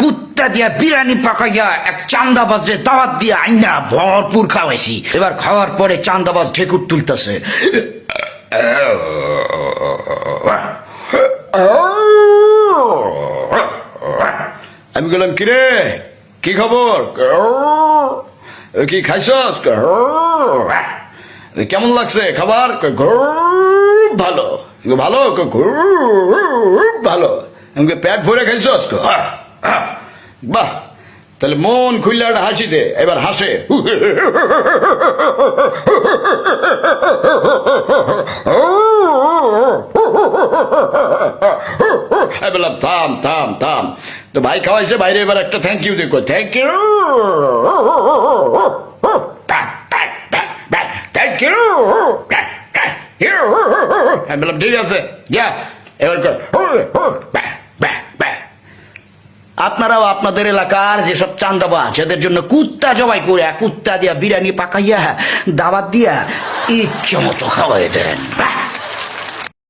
কুত্তা দিয়া বিরিয়ানি পাকাইয়া এক চান্দাবাজে দাওয়াত দিয়ে আইনা ভরপুর খাওয়াইছি। এবার খাওয়ার পরে চান্দাবাজ ঠেকুর তুলতেছে। আমি বললাম কিরে? কি খবর? কি খাইছস? কেমন লাগছে খাবার? খুব ভালো? ভালো? ভালো আমাকে পেট ভরে খাইছস? বাহ তাহলে মন খুললে একটা হাসি দে এবার হাসে বললাম থাম থাম থাম তো ভাই খাওয়াইছে বাইরে এবার একটা থ্যাংক ইউ দেখো থ্যাংক ইউ থ্যাংক ইউ বললাম ঠিক আছে যা এবার কর আপনারাও আপনাদের এলাকার যেসব চান্দাবা যাদের জন্য কুত্তা জবাই করে, কুত্তা দিয়া বিরিয়ানি পাকাইয়া দাবাত দিয়া ইচ্ছে মতো খাওয়াই দেন।